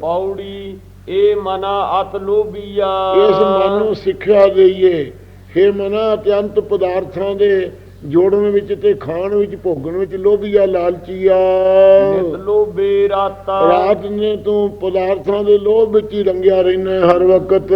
ਪੌੜੀ ਏ ਮਨਾ ਅਤ ਲੋਭੀਆ। ਇਸ ਮਨ ਨੂੰ ਸਿੱਖਿਆ ਦੇਈਏ। ਹੇ ਮਨਾ ਅਤਿਅੰਤ ਪਦਾਰਥਾਂ ਦੇ ਜੋੜਨ ਵਿੱਚ ਤੇ ਖਾਣ ਵਿੱਚ ਭੋਗਣ ਵਿੱਚ ਲੋਭੀਆ ਲਾਲਚੀਆ। ਨਿਤ ਲੋਭੇ ਰਾਤਾ। ਰਾਤ ਨੇ ਤੂੰ ਪਦਾਰਥਾਂ ਦੇ ਲੋਭ ਵਿੱਚ ਹੀ ਰੰਗਿਆ ਰਹਿਣਾ ਹਰ ਵਕਤ।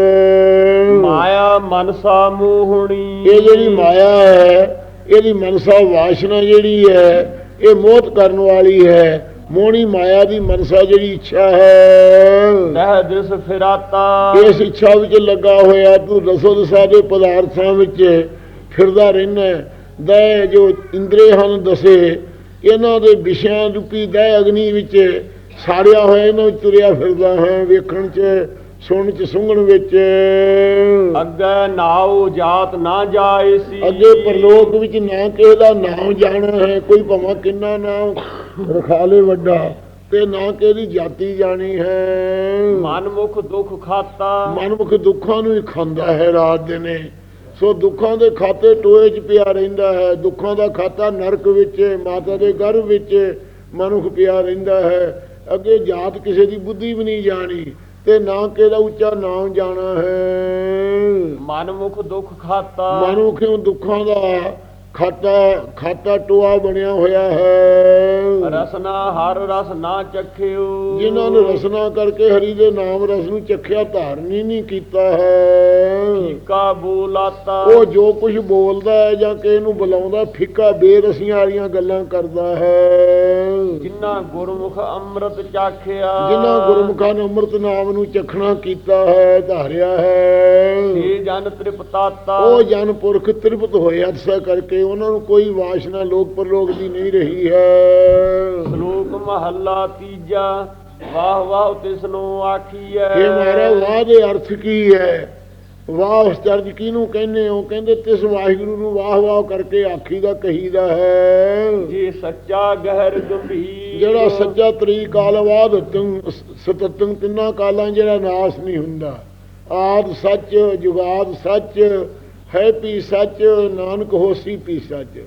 ਮਾਇਆ ਮਨਸਾ ਮੋਹਣੀ। ਇਹ ਜਿਹੜੀ ਮਾਇਆ ਹੈ ਇਹਦੀ ਮਨਸਾ ਵਾਸ਼ਨਾ ਜਿਹੜੀ ਹੈ ਇਹ ਮੋਹਤ ਕਰਨ ਵਾਲੀ ਹੈ। ਮੋਹਣੀ ਮਾਇਆ ਦੀ ਮਨਸਾ ਜਿਹੜੀ ਇੱਛਾ ਹੈ। ਨਹਿ ਦਿਸ ਫਿਰਾਤਾ। ਇਸ ਇੱਛਾ ਵਿੱਚ ਲੱਗਾ ਹੋਇਆ ਤੂੰ ਰਸੋ ਦਸਾ ਦੇ ਪਦਾਰਥਾਂ ਵਿੱਚ ਫਿਰਦਾ ਰਹਿਣਾ ਦੈ ਜੋ ਇੰਦਰੀ ਹਨ ਦਸੇ ਇਹਨਾਂ ਦੇ ਵਿਸ਼ਿਆਂ ਰੂਪੀ ਦੈ ਅਗਨੀ ਵਿੱਚ ਸਾੜਿਆ ਹੋਇਆ ਇਹਨਾਂ ਵਿੱਚ ਤੁਰਿਆ ਫਿਰਦਾ ਹੈ ਵੇਖਣ 'ਚ ਸੁਣਨ 'ਚ ਸੁੰਘਣ ਵਿੱਚ। ਅੱਗੇ ਨਾਉ ਜਾਤ ਨਾ ਜਾਏ ਸੀ। ਅੱਗੇ ਪਰਲੋਕ ਵਿੱਚ ਨਾ ਕਿਸੇ ਦਾ ਨਾਮ ਜਾਣਾ ਹੈ ਕੋਈ ਭਾਵੇਂ ਕਿੰਨਾ ਨਾਮ। ਰਖਾ ਲੇ ਵੱਡਾ ਤੇ ਨਾ ਕਿਸੇ ਦੀ ਜਾਤੀ ਜਾਣੀ ਹੈ? ਮਨ ਮੁਖ ਦੁਖ ਖਾਤਾ। ਮਨਮੁਖ ਦੁੱਖਾਂ ਨੂੰ ਹੀ ਖਾਂਦਾ ਹੈ ਰਾਤ ਦਿਨੇ ਸੋ ਦੁੱਖਾਂ ਦੇ ਖਾਤੇ ਟੋਏ 'ਚ ਪਿਆ ਰਹਿੰਦਾ ਹੈ। ਦੁੱਖਾਂ ਦਾ ਖਾਤਾ ਨਰਕ ਵਿੱਚ ਮਾਤਾ ਦੇ ਗਰਭ ਵਿੱਚ ਮਨੁੱਖ ਪਿਆ ਰਹਿੰਦਾ ਹੈ। ਅੱਗੇ ਜਾਤ ਕਿਸੇ ਦੀ ਬੁੱਧੀ ਵੀ ਨਹੀਂ ਜਾਣੀ ਤੇ ਨਾ ਕਿਹਦਾ ਉੱਚਾ ਨਾਮ ਜਾਣਾ ਹੈ। ਮਨ ਮੁਖ ਦੁਖ ਖਾਤਾ। ਮਨੁੱਖ ਨੂੰ ਦੁੱਖਾਂ ਦਾ ਖਾਤਾ ਖਾਤਾ ਟੋਆ ਬਣਿਆ ਹੋਇਆ ਹੈ। ਰਸਨਾ ਹਰ ਰਸ ਨਾ ਚਖਿਓ। ਜਿਨ੍ਹਾਂ ਨੇ ਰਸਨਾ ਕਰਕੇ ਹਰੀ ਦੇ ਨਾਮ ਰਸ ਨੂੰ ਚੱਖਿਆ ਧਾਰਨ ਨਹੀਂ ਕੀਤਾ ਹੈ। ਫੀਕਾ ਬੋਲਾਤਾ। ਉਹ ਜੋ ਕੁਝ ਬੋਲਦਾ ਹੈ ਜਾਂ ਕਿਸੇ ਨੂੰ ਬੁਲਾਉਂਦਾ ਫਿੱਕਾ ਬੇਰਸੀਆਂ ਵਾਲੀਆਂ ਗੱਲਾਂ ਕਰਦਾ ਹੈ। ਜਿਨ੍ਹਾਂ ਗੁਰਮੁਖ ਅੰਮ੍ਰਿਤ ਚਾਖਿਆ। ਜਿਨ੍ਹਾਂ ਗੁਰਮੁਖਾਂ ਨੇ ਅੰਮ੍ਰਿਤ ਨਾਮ ਨੂੰ ਚਖਣਾ ਕੀਤਾ ਹੈ ਧਾਰਿਆ ਹੈ। ਸੇ ਜਨ ਤ੍ਰਿਪਤਾਤਾ। ਉਹ ਜਨ ਪੁਰਖ ਤ੍ਰਿਪਤ ਹੋਏ ਅਤਸਾ ਕਰਕੇ ਉਹਨਾਂ ਨੂੰ ਕੋਈ ਵਾਸ਼ਨਾ ਲੋਕ ਪਰਲੋਕ ਦੀ ਨਹੀਂ ਰਹੀ ਹੈ। ਸ਼ਲੋਕ ਮਹੱਲਾ ਤੀਜਾ ਵਾਹ ਵਾਹ ਤਿਸ ਨੂੰ ਆਖੀਐ। ਇਹ ਮਾਰਾ ਵਾਹ ਦੇ ਅਰਥ ਕੀ ਹੈ? ਵਾਹ ਉਸ ਚਰਜ ਕਿਹਨੂੰ ਕਹਿੰਦੇ ਹੋ? ਕਹਿੰਦੇ ਤਿਸ ਵਾਹਿਗੁਰੂ ਨੂੰ ਵਾਹ ਵਾਹ ਕਰਕੇ ਆਖੀਦਾ ਕਹੀਦਾ ਹੈ। ਜੇ ਸੱਚਾ ਗਹਿਰ ਗੰਭੀਰ। ਜਿਹੜਾ ਸੱਚਾ ਤਰੀਕ ਕਾਲਵਾਦ ਤੁੰ ਸਤਤੰ ਤਿੰਨਾਂ ਕਾਲਾਂ ਜਿਹੜਾ ਨਾਸ ਨਹੀਂ ਹੁੰਦਾ। ਆਦ ਸੱਚ ਜੁਗਾਦ ਸੱਚ ਹੈ ਪੀ ਸੱਚ ਨਾਨਕ ਹੋਸੀ ਪੀ ਸੱਚ।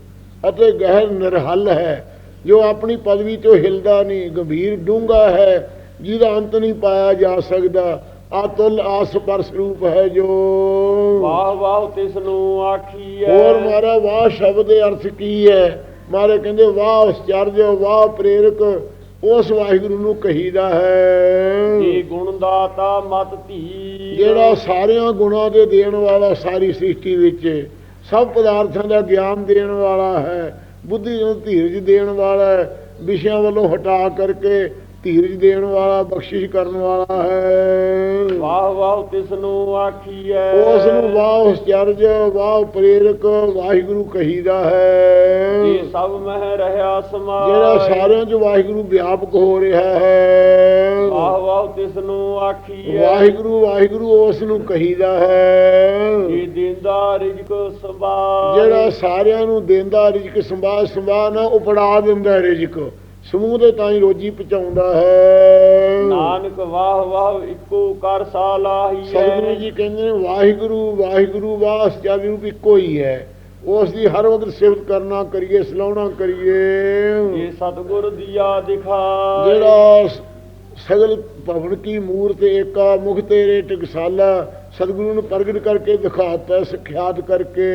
ਅਤੇ ਗਹਿਰ ਨਿਰਹਲ ਹੈ ਜੋ ਆਪਣੀ ਪਦਵੀ ਤੋਂ ਹਿਲਦਾ ਨਹੀਂ ਗੰਭੀਰ ਡੂੰਗਾ ਹੈ ਜਿਹਦਾ ਅੰਤ ਨਹੀਂ ਪਾਇਆ ਜਾ ਸਕਦਾ। ਆਤੁਲ ਆਸ ਪਰ ਸਰੂਪ ਹੈ ਜੋ। ਵਾਹ ਵਾਹ ਤਿਸ ਨੂੰ ਆਖੀਐ ਹੋਰ ਮਾਰਾ ਵਾਹ ਸ਼ਬਦ ਦੇ ਅਰਥ ਕੀ ਹੈ ਮਾਰੇ ਕਹਿੰਦੇ ਵਾਹ ਉਸ ਚਰਜ ਵਾਹ ਪ੍ਰੇਰਕ ਉਸ ਵਾਹਿਗੁਰੂ ਨੂੰ ਕਹੀਦਾ ਹੈ। ਜੇ ਗੁਣ ਦਾਤਾ ਮਤ ਧੀ। ਜਿਹੜਾ ਸਾਰਿਆਂ ਗੁਣਾਂ ਦੇ ਦੇਣ ਵਾਲਾ ਸਾਰੀ ਸ੍ਰਿਸ਼ਟੀ ਵਿੱਚ ਸਭ ਪਦਾਰਥਾਂ ਦਾ ਗਿਆਨ ਦੇਣ ਵਾਲਾ ਹੈ ਬੁੱਧੀ ਨੂੰ ਧੀਰਜ ਦੇਣ ਵਾਲਾ ਹੈ ਵਿਸ਼ਿਆਂ ਵੱਲੋਂ ਹਟਾ ਕਰਕੇ ਧੀਰਜ ਦੇਣ ਵਾਲਾ ਬਖਸ਼ਿਸ਼ ਕਰਨ ਵਾਲਾ ਹੈ। ਵਾਹ ਵਾਹ ਤਿਸ ਨੂੰ ਆਖੀਐ। ਉਸ ਨੂੰ ਵਾਹ ਉਸ ਚਰਜ ਵਾਹ ਪ੍ਰੇਰਕ ਵਾਹਿਗੁਰੂ ਕਹੀਦਾ ਹੈ। ਜੇ ਸਭ ਮਹਿ ਰਹਾ ਸਮਾ ਜਿਹੜਾ ਸਾਰਿਆਂ 'ਚ ਵਾਹਿਗੁਰੂ ਵਿਆਪਕ ਹੋ ਰਿਹਾ ਹੈ। ਵਾਹ ਵਾਹ ਤਿਸ ਨੂੰ ਆਖੀਐ। ਵਾਹਿਗੁਰੂ ਵਾਹਿਗੁਰੂ ਉਸ ਨੂੰ ਕਹੀਦਾ ਹੈ। ਜੇ ਦਿੰਦਾ ਰਿਜਕ ਸਬਾ ਜਿਹੜਾ ਸਾਰਿਆਂ ਨੂੰ ਦਿੰਦਾ ਰਿਜ਼ਕ ਸੰਭਾ ਸੰਭਾ ਨਾ ਉਪੜਾ ਦਿੰਦਾ ਰਿਜ਼ਕ। ਸਮੂਹ ਦੇ ਤਾਂ ਹੀ ਰੋਜੀ ਪਹੁੰਚਾਉਂਦਾ ਹੈ। ਨਾਨਕ ਵਾਹ ਵਾਹ ਇੱਕੋ ਕਰ ਸਾਲਾਹੀਐ ਸਤਿਗੁਰੂ ਜੀ ਕਹਿੰਦੇ ਨੇ ਵਾਹਿਗੁਰੂ ਵਾਹਿਗੁਰੂ ਵਾਸ ਚਾਹੀ ਰੂਪ ਇੱਕੋ ਹੀ ਹੈ। ਉਸ ਦੀ ਹਰ ਵਕਤ ਸਿਫਤ ਕਰਨਾ ਕਰੀਏ ਸਲਾਉਣਾ ਕਰੀਏ। ਇਹ ਸਤਗੁਰ ਦਿਆ ਦਿਖਾ। ਜਿਹੜਾ ਸਗਲ ਭਵਨ ਕੀ ਮੂਰਤ ਏਕਾ ਮੁਖ ਤੇਰੇ ਟਕਸਾਲਾ ਸਤਿਗੁਰੂ ਨੂੰ ਪ੍ਰਗਟ ਕਰਕੇ ਦਿਖਾਤਾ ਸਿਖਿਆਤ ਕਰਕੇ।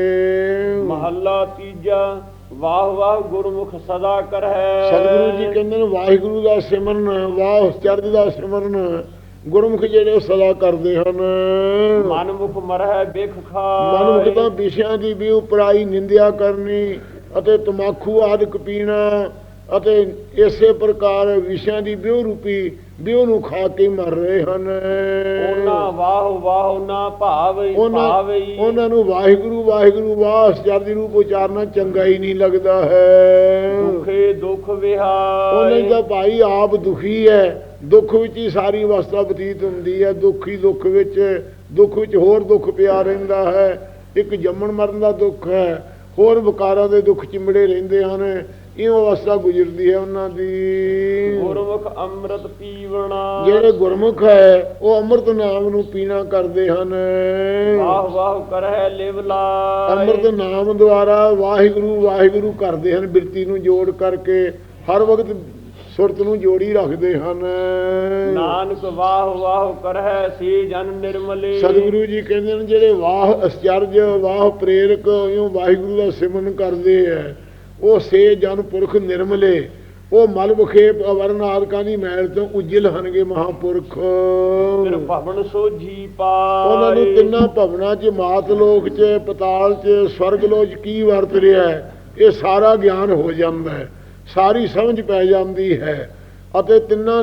ਮਹੱਲਾ ਤੀਜਾ ਵਾਹ ਵਾਹ ਗੁਰਮੁਖ ਸਦਾ ਕਰਹਿ। ਸਤਿਗੁਰੂ ਜੀ ਕਹਿੰਦੇ ਨੇ ਵਾਹਿਗੁਰੂ ਦਾ ਸਿਮਰਨ ਵਾਹ ਚਰਜ ਦਾ ਸਿਮਰਨ ਗੁਰਮੁਖ ਜਿਹੜੇ ਉਹ ਸਦਾ ਕਰਦੇ ਹਨ। ਮਨ ਮੁਖ ਮਰਹਿ ਬਿਖ ਖਾਇ ਮਨੁੱਖ ਤਾਂ ਵਿਸ਼ਿਆਂ ਦੀ ਵੀ ਉਪਰਾਈ ਨਿੰਦਿਆ ਕਰਨੀ ਅਤੇ ਤਮਾਕੂ ਆਦਿਕ ਪੀਣਾ ਅਤੇ ਇਸੇ ਪ੍ਰਕਾਰ ਵਿਸ਼ਿਆਂ ਦੀ ਬਿਉ ਰੂਪੀ ਬਿਉ ਨੂੰ ਖਾ ਕੇ ਮਰ ਰਹੇ ਹਨ। ਉਹਨਾਂ ਵਾਹ ਵਾਹ ਉਹਨਾਂ ਉਹਨਾਂ ਭਾਵਈ ਉਹਨਾਂ ਨੂੰ ਵਾਹਿਗੁਰੂ ਵਾਹਿਗੁਰੂ ਵਾਸ ਜਰਦੀ ਰੂਪ ਉਚਾਰਨਾ ਚੰਗਾ ਹੀ ਨਹੀਂ ਲੱਗਦਾ ਹੈ। ਦੁਖੇ ਦੁਖ ਉਹਨਾਂ ਵਿਹਾਈ ਦਾ ਭਾਈ ਆਪ ਦੁਖੀ ਹੈ ਦੁੱਖ ਵਿੱਚ ਹੀ ਸਾਰੀ ਅਵਸਥਾ ਬਤੀਤ ਹੁੰਦੀ ਹੈ ਦੁੱਖ ਦੁੱਖ ਵਿੱਚ ਦੁੱਖ ਵਿੱਚ ਹੋਰ ਦੁੱਖ ਪਿਆ ਰਹਿੰਦਾ ਹੈ। ਇੱਕ ਜੰਮਣ ਮਰਨ ਦਾ ਦੁੱਖ ਹੈ। ਹੋਰ ਵਿਕਾਰਾਂ ਦੇ ਦੁੱਖ ਚਿੰਬੜੇ ਰਹਿੰਦੇ ਹਨ। ਇਹ ਅਵਸਥਾ ਗੁਜ਼ਰਦੀ ਹੈ ਉਹਨਾਂ ਦੀ। ਗੁਰਮੁਖ ਅੰਮ੍ਰਿਤ ਪੀਵਣਾ। ਜਿਹੜੇ ਗੁਰਮੁਖ ਹੈ ਉਹ ਅੰਮ੍ਰਿਤ ਨਾਮ ਨੂੰ ਪੀਣਾ ਕਰਦੇ ਹਨ। ਵਾਹ ਵਾਹ ਕਰਹਿ ਲਿਵ ਲਾਇ। ਅੰਮ੍ਰਿਤ ਨਾਮ ਦੁਆਰਾ ਵਾਹਿਗੁਰੂ ਵਾਹਿਗੁਰੂ ਕਰਦੇ ਹਨ ਬਿਰਤੀ ਨੂੰ ਜੋੜ ਕਰਕੇ ਹਰ ਵਕਤ ਸੁਰਤ ਨੂੰ ਜੋੜੀ ਰੱਖਦੇ ਹਨ। ਨਾਨਕ ਵਾਹ ਵਾਹ ਕਰਹਿ ਸੇ ਜਨ ਨਿਰਮਲੇ। ਸਤਿਗੁਰੂ ਜੀ ਕਹਿੰਦੇ ਨੇ ਜਿਹੜੇ ਵਾਹ ਅਸਚਰਜ ਵਾਹ ਪ੍ਰੇਰਕ ਇਉਂ ਵਾਹਿਗੁਰੂ ਦਾ ਸਿਮਰਨ ਕਰਦੇ ਐ ਉਹ ਸੇ ਜਨ ਪੁਰਖ ਨਿਰਮਲੇ ਉਹ ਮਲ ਵਿਖੇਪ ਅਵਰਨ ਆਦਿਕਾਂ ਦੀ ਮੈਲ ਤੋਂ ਉਜਲ ਹਨਗੇ ਮਹਾਪੁਰਖ। ਫਿਰ ਭਵਨ ਸੋਝੀ ਪਾਏ। ਉਹਨਾਂ ਨੂੰ ਤਿੰਨਾਂ ਭਵਨਾਂ 'ਚ ਮਾਤ ਲੋਕ 'ਚ ਪਤਾਲ 'ਚ ਸਵਰਗ ਲੋਕ ਕੀ ਵਰਤ ਰਿਹਾ ਹੈ ਇਹ ਸਾਰਾ ਗਿਆਨ ਹੋ ਜਾਂਦਾ ਹੈ ਸਾਰੀ ਸਮਝ ਪੈ ਜਾਂਦੀ ਹੈ। ਅਤੇ ਤਿੰਨਾਂ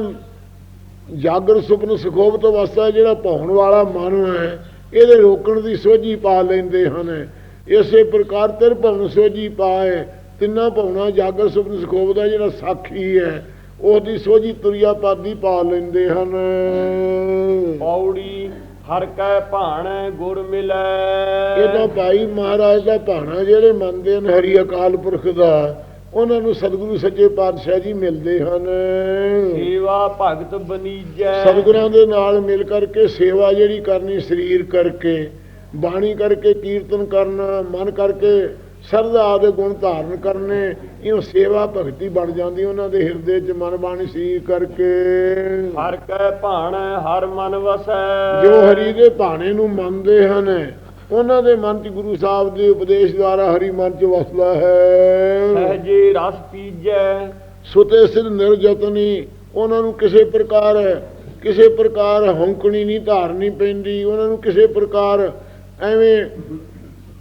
ਜਾਗਰ ਸੁਪਨ ਸੁਖੋਭਤ ਅਵਸਥਾ ਜਿਹੜਾ ਪਾਉਣ ਵਾਲਾ ਮਨ ਹੈ ਇਹਦੇ ਰੋਕਣ ਦੀ ਸੋਝੀ ਪਾ ਲੈਂਦੇ ਹਨ। ਇਸੇ ਪ੍ਰਕਾਰ ਤਿਰ ਭਵਨ ਸੋਝੀ ਪਾਏ ਤਿੰਨਾਂ ਭਵਨਾਂ ਜਾਗਰ ਸੁਪਨ ਸੁਖੋਭਤ ਦਾ ਜਿਹੜਾ ਸਾਖੀ ਹੈ ਉਹਦੀ ਸੋਝੀ ਤੁਰਿਆ ਪਾਦੀ ਪਾ ਲੈਂਦੇ ਹਨ। ਪੌੜੀ ਹਰ ਕੈ ਭਾਣੈ ਗੁਰ ਮਿਲੈ। ਇਹ ਤਾਂ ਭਾਈ ਮਹਾਰਾਜ ਦਾ ਭਾਣਾ ਜਿਹੜੇ ਮੰਨਦੇ ਹਨ ਹਰੀ ਅਕਾਲ ਪੁਰਖ ਦਾ ਉਹਨਾਂ ਨੂੰ ਸਤਿਗੁਰੂ ਸੱਚੇ ਪਾਤਸ਼ਾਹ ਜੀ ਮਿਲਦੇ ਹਨ। ਸੇਵਾ ਭਗਤ ਬਨੀਜੈ। ਸਤਿਗੁਰਾਂ ਦੇ ਨਾਲ ਮਿਲ ਕਰਕੇ ਸੇਵਾ ਜਿਹੜੀ ਕਰਨੀ ਸਰੀਰ ਕਰਕੇ ਬਾਣੀ ਕਰਕੇ ਕੀਰਤਨ ਕਰਨਾ ਮਨ ਕਰਕੇ ਸਰਦਾ ਆਦੇ ਗੁਣ ਧਾਰਨ ਕਰਨੇ ਇਹ ਸੇਵਾ ਭਗਤੀ ਬਣ ਜਾਂਦੀ ਉਹਨਾਂ ਦੇ ਹਿਰਦੇ 'ਚ ਮਨ ਬਾਣੀ ਸਰੀਰ ਕਰਕੇ। ਹਰ ਕੈ ਭਾਣੈ ਹਰ ਮਨ ਵਸੈ। ਜੋ ਹਰੀ ਦੇ ਭਾਣੇ ਨੂੰ ਮੰਨਦੇ ਹਨ ਉਹਨਾਂ ਦੇ ਮਨ 'ਚ ਗੁਰੂ ਸਾਹਿਬ ਦੇ ਉਪਦੇਸ਼ ਦੁਆਰਾ ਹਰੀ ਮਨ 'ਚ ਵਸਦਾ ਹੈ। ਸਹਜੇ ਰਸ ਪੀਜੈ। ਸੁਤੇ ਸਿਧ ਨਿਰਜਤਨੀ ਉਹਨਾਂ ਨੂੰ ਕਿਸੇ ਪ੍ਰਕਾਰ ਕਿਸੇ ਪ੍ਰਕਾਰ ਹੌਂਕਣੀ ਨਹੀਂ ਧਾਰਨੀ ਪੈਂਦੀ ਉਹਨਾਂ ਨੂੰ ਕਿਸੇ ਪ੍ਰਕਾਰ ਐਵੇਂ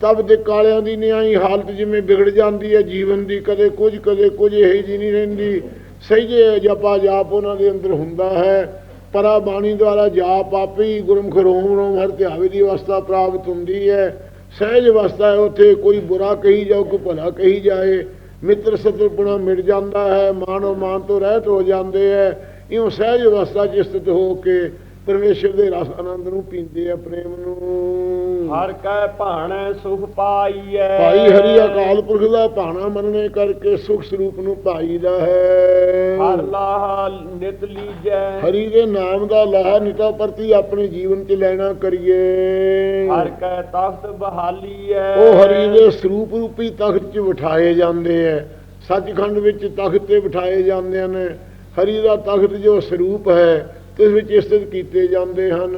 ਤਬ ਦੇ ਕਾਲਿਆਂ ਦੀ ਨਿਆਈ ਹਾਲਤ ਜਿਵੇਂ ਵਿਗੜ ਜਾਂਦੀ ਹੈ ਜੀਵਨ ਦੀ, ਕਦੇ ਕੁਝ ਕਦੇ ਕੁਝ ਇਹੀ ਜੀ ਨਹੀਂ ਰਹਿੰਦੀ। ਸਹਿਜੇ ਜਪਾ ਜਾਪ ਉਹਨਾਂ ਦੇ ਅੰਦਰ ਹੁੰਦਾ ਹੈ, ਪਰਾ ਬਾਣੀ ਦੁਆਰਾ ਜਾਪ ਆਪੇ ਹੀ ਗੁਰਮੁਖ ਰੋਮ ਰੋਮ ਹਰ ਧਿਆਵੇ ਦੀ ਅਵਸਥਾ ਪ੍ਰਾਪਤ ਹੁੰਦੀ ਹੈ। ਸਹਿਜ ਅਵਸਥਾ ਹੈ ਉੱਥੇ, ਕੋਈ ਬੁਰਾ ਕਹੀ ਜਾਓ ਕੋਈ ਭਲਾ ਕਹੀ ਜਾਏ। ਮਿੱਤਰ ਸਤਰਪੁਣਾ ਮਿਟ ਜਾਂਦਾ ਹੈ ਮਾਨੋ ਮਾਨ ਤੋਂ ਰਹਿਤ ਹੋ ਜਾਂਦੇ ਹੈ। ਇਉਂ ਸਹਿਜ ਅਵਸਥਾ 'ਚ ਸਥਿਤ ਹੋ ਕੇ ਪਰਮੇਸ਼ਰ ਦੇ ਰਸ ਆਨੰਦ ਨੂੰ ਪੀਂਦੇ ਆ ਪ੍ਰੇਮ ਨੂੰ। ਹਰ ਕੈ ਭਾਣੈ ਸੁਖ ਪਾਈਐ। ਭਾਈ ਹਰੀ ਅਕਾਲ ਪੁਰਖ ਦਾ ਭਾਣਾ ਮੰਨਣੇ ਕਰਕੇ ਸੁਖ ਸਰੂਪ ਨੂੰ ਪਾਈਦਾ ਹੈ। ਹਰ ਲਾਹ ਨਿਤ ਲੀਜੈ। ਹਰੀ ਦੇ ਨਾਮ ਦਾ ਲਾਹਾ ਨਿਤਾ ਪ੍ਰਤੀ ਆਪਣੇ ਜੀਵਨ 'ਚ ਲੈਣਾ ਕਰੀਏ। ਹਰ ਕੈ ਤਖਤ ਬਹਾਲੀਐ। ਉਹ ਹਰੀ ਦੇ ਸਰੂਪ ਰੂਪੀ ਤਖਤ 'ਚ ਬਿਠਾਏ ਜਾਂਦੇ ਐ। ਸੱਚਖੰਡ ਵਿੱਚ ਤਖਤ ਤੇ ਬਿਠਾਏ ਜਾਂਦੇ ਹਨ। ਹਰੀ ਦਾ ਤਖਤ ਜੋ ਸਰੂਪ ਹੈ ਇਸ ਵਿੱਚ ਸਥਿਤ ਕੀਤੇ ਜਾਂਦੇ ਹਨ।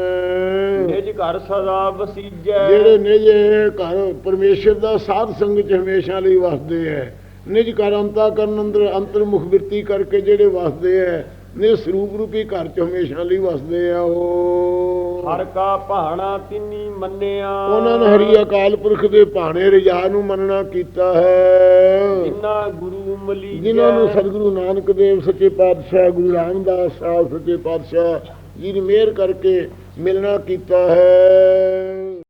ਨਿਜ ਘਰ ਸਦਾ ਬਸੀਜੈ ਜਿਹੜੇ ਨਿਜ ਘਰ ਪਰਮੇਸ਼ਰ ਦਾ ਸਾਧ ਸੰਗ 'ਚ ਹਮੇਸ਼ਾ ਲਈ ਵਸਦੇ ਐ। ਨਿਜ ਘਰ ਅੰਤਾ ਕਰਨ ਅੰਦਰ ਅੰਤਰਮੁਖ ਬਿਰਤੀ ਕਰਕੇ ਜਿਹੜੇ ਵਸਦੇ ਐ ਨਿਜ ਸਰੂਪ ਰੂਪੀ ਘਰ 'ਚ ਹਮੇਸ਼ਾ ਲਈ ਵਸਦੇ ਆ ਉਹ। ਹਰ ਕਾ ਭਾਣਾ ਤਿੰਨੀ ਮੰਨਿਆ। ਉਹਨਾਂ ਨੇ ਹਰੀ ਅਕਾਲ ਪੁਰਖ ਦੇ ਭਾਣੇ ਰਜਾ ਨੂੰ ਮੰਨਣਾ ਕੀਤਾ ਹੈ। ਜਿਨ੍ਹਾਂ ਗੁਰੂ ਮਲੀ ਜਿਨ੍ਹਾਂ ਨੂੰ ਸਤਿਗੁਰੂ ਨਾਨਕ ਦੇਵ ਸੱਚੇ ਪਾਤਸ਼ਾਹ ਗੁਰੂ ਰਾਮਦਾਸ ਸਾਹਿਬ ਸੱਚੇ ਪਾਤਸ਼ਾਹ ਜੀ ਨੇ ਮਿਹਰ ਕਰਕੇ ਮਿਲਣਾ ਕੀਤਾ ਹੈ।